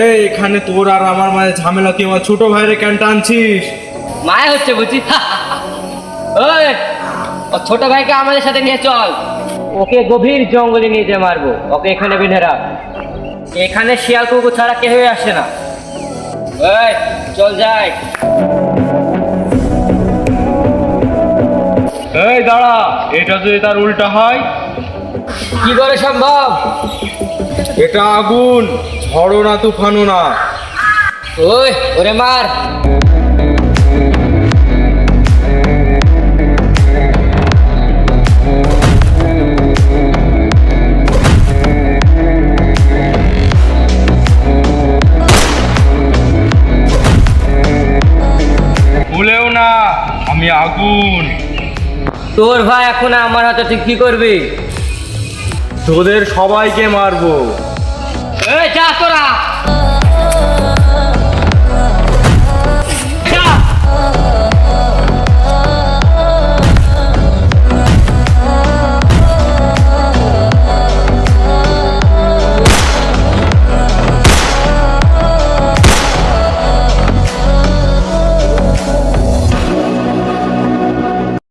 এখানে তোর আর আমার মাঝে ঝামেলা তুই আমার ছোট ভাইরে কেন টানছিস? মায় হচ্ছে বুঝি? ওই ও ছোট ভাইকে আমাদের সাথে নিয়ে চল। ওকে গভীর জঙ্গলে নিয়ে যেয়ে মারবো। ওকে এখানে বেঁধে রাখ। এখানে শিয়াল কুকুর ছাড়া কেউই আসে না। ওই চল যাই। এই দাঁড়া এটা যদি তার উল্টা হয়? কি করে সম্ভব? এটা আগুন। ঝড়ো না তুফানো না। ওই ওরে মার। ভুলেও না আমি আগুন। তোর ভাই এখন আমার হাতে ঠিক কি করবি? তোদের সবাইকে মারবো। তোরা